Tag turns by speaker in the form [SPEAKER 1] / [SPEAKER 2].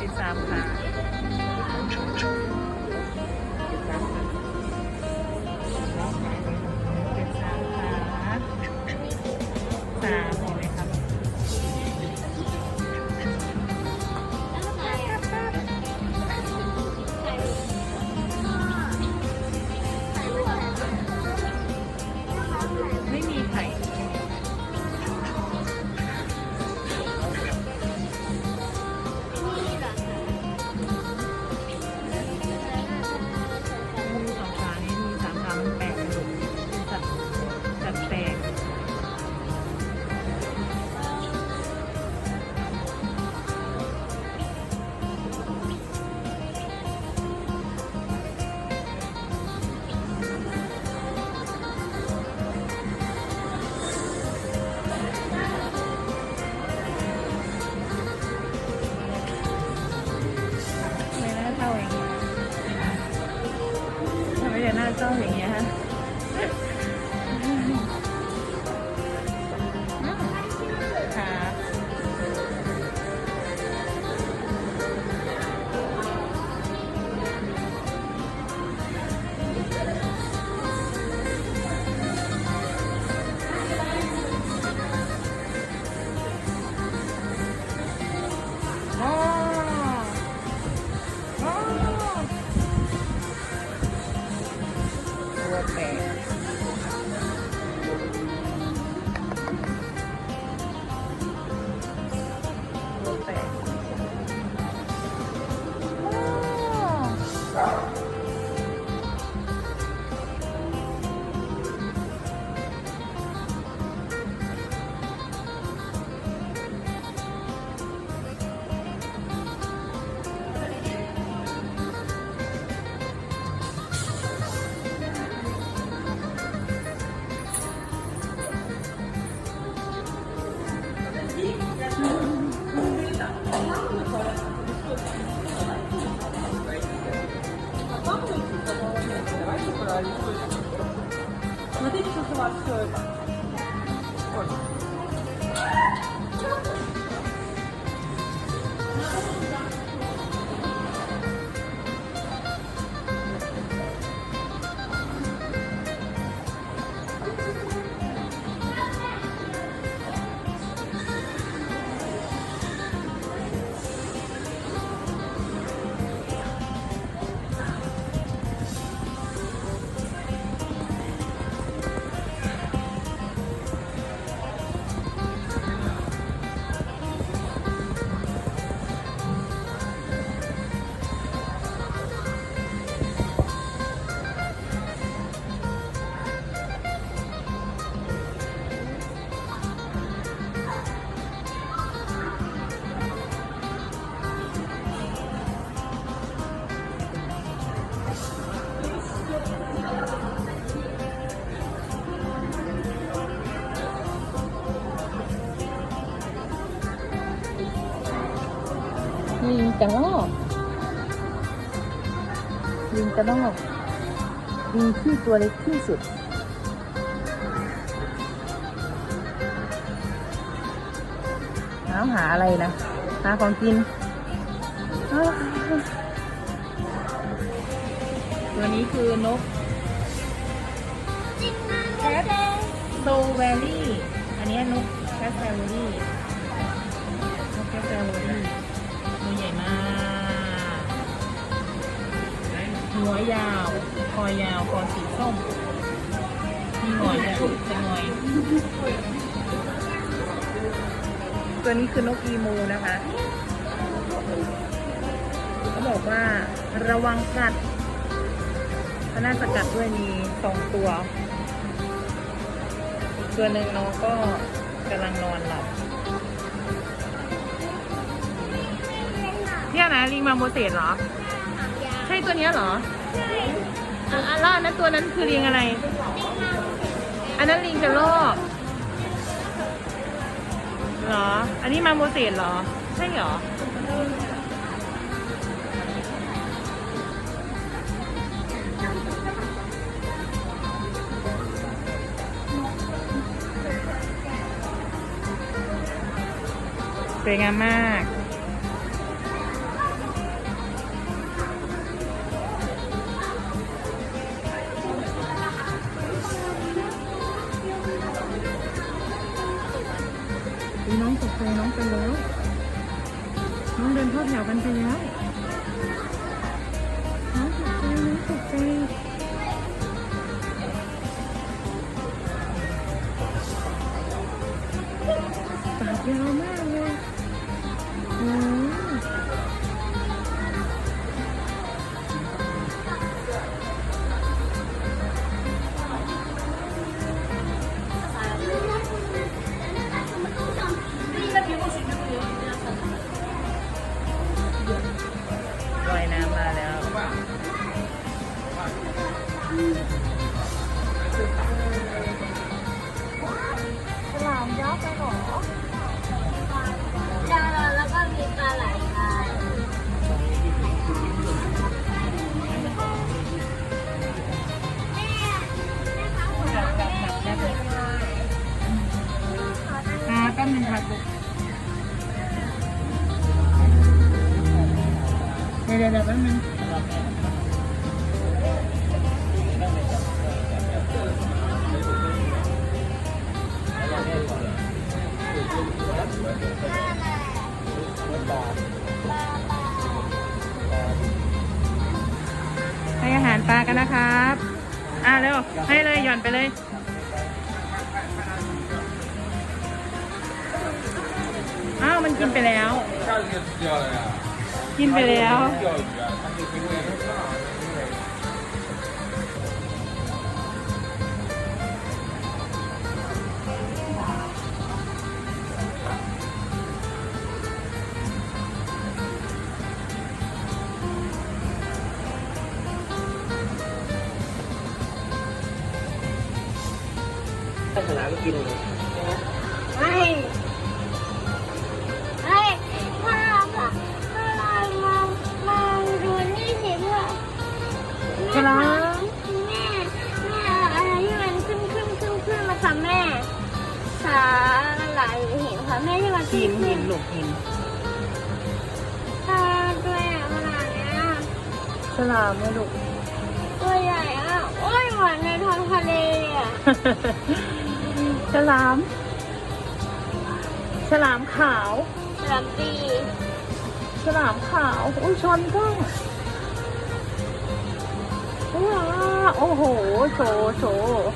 [SPEAKER 1] เป็นสามขา ไมจะ 어디 있어서 왔어요? กระรอกลิงกระรอกลิงที่ตัวเล็กที่สุด หาหาอะไรนะ หาของกิน ตัวนี้คือนกแคทโซแวลลี่ อันนี้นกแคทแซวลี่นกแคทแซวลี่ หัวยาว คอยาว คอสีส้ม มีหงอยเนี่ยจะหงอยตัวนี้คือนกอีมูนะคะเขาบอกว่าระวังกัดพน่าจะกัดด้วยมีสองตัวอีกตัวหนึ่งน้องก็กำลังนอนหลับเนี่ยนะลิงมาโมเสสเหรอ ใช่ตัวเนี้ยเหรออะอะแล้วอันนั้นตัวนั้นคือลิงอะไร อันนั้นลิงกระรอกเหรอ อันนี้มาโมเสสเหรอ ใช่เหรอ สวยงามมาก ไปน้องไปแล้ว น้องเดินเข้าแถวกันไปแล้ว น้องตกใจน้องตกใจปากยาวมาก
[SPEAKER 2] ป๊
[SPEAKER 1] บนึงให้อาหารปลากันนะครับ อ่าเร็ว ให้เลยหย่อนไปเลยอ้าวมันกินไปแล้ว กินไปแล้ว
[SPEAKER 3] ถ้าฉลามกินเลย
[SPEAKER 1] ลา
[SPEAKER 2] ยหินค่ะแม่ที่มัน
[SPEAKER 1] หินหิน
[SPEAKER 2] น
[SPEAKER 1] ลูกหิน
[SPEAKER 2] ตาด้วยอะขนาดเนี้ย
[SPEAKER 1] ฉลามไหมลูก
[SPEAKER 2] ตัวใหญ่อะโอ้ยเหมือนในท้องทะเลอะ
[SPEAKER 1] ฉลาม ฉลามขาว
[SPEAKER 2] ลำปี
[SPEAKER 1] ฉลามขาวอุ้ยชนก็ว้าโอ้โห โชว์โชว์